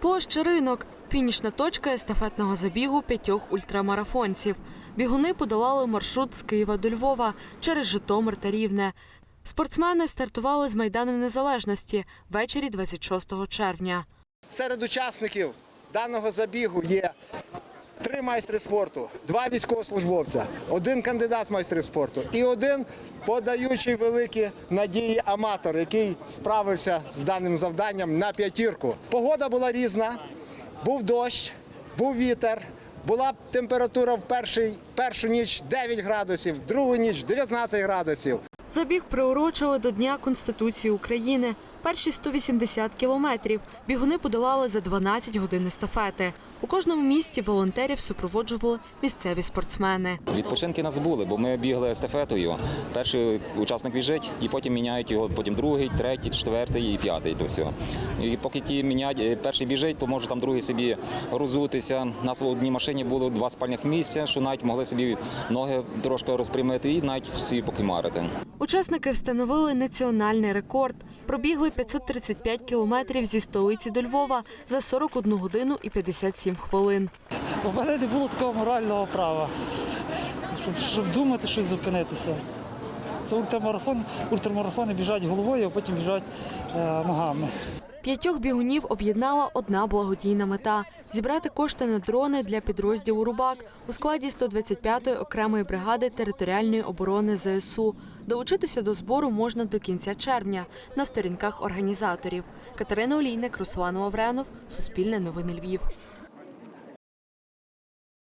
Площа ринок фінішна точка естафетного забігу п'ятьох ультрамарафонців. Бігуни подолали маршрут з Києва до Львова через Житомир та Рівне. Спортсмени стартували з Майдану Незалежності ввечері 26 червня. Серед учасників даного забігу є три майстри спорту, два військовослужбовця, один кандидат майстри спорту і один подаючий великі надії аматор, який справився з даним завданням на п'ятірку. Погода була різна, був дощ, був вітер. Була температура в перший, першу ніч 9 градусів, другу ніч 19 градусів. Забіг приурочили до Дня Конституції України. Перші 180 кілометрів бігуни подолали за 12 годин естафети. У кожному місті волонтерів супроводжували місцеві спортсмени. Відпочинки нас були, бо ми бігли естафетою. Перший учасник біжить, і потім міняють його, потім другий, третій, четвертий і п'ятий. То все. І поки ті міняють, е, перший біжить, то може там другий собі розутися. Нас в одній машині було два спальних місця, що навіть могли собі ноги трошки розпрямити і навіть собі покимарити. Учасники встановили національний рекорд. Пробігли 535 кілометрів зі столиці до Львова за 41 годину і 57 хвилин. У мене не було такого морального права, щоб, щоб думати, щось зупинитися. Це ультрамарафон, ультрамарафони біжать головою, а потім біжать е, ногами. П'ятьох бігунів об'єднала одна благодійна мета зібрати кошти на дрони для підрозділу Рубак у складі 125-ї окремої бригади територіальної оборони ЗСУ. Долучитися до збору можна до кінця червня на сторінках організаторів. Катерина Олійник, Руслан Лавренов, Суспільне новини Львів.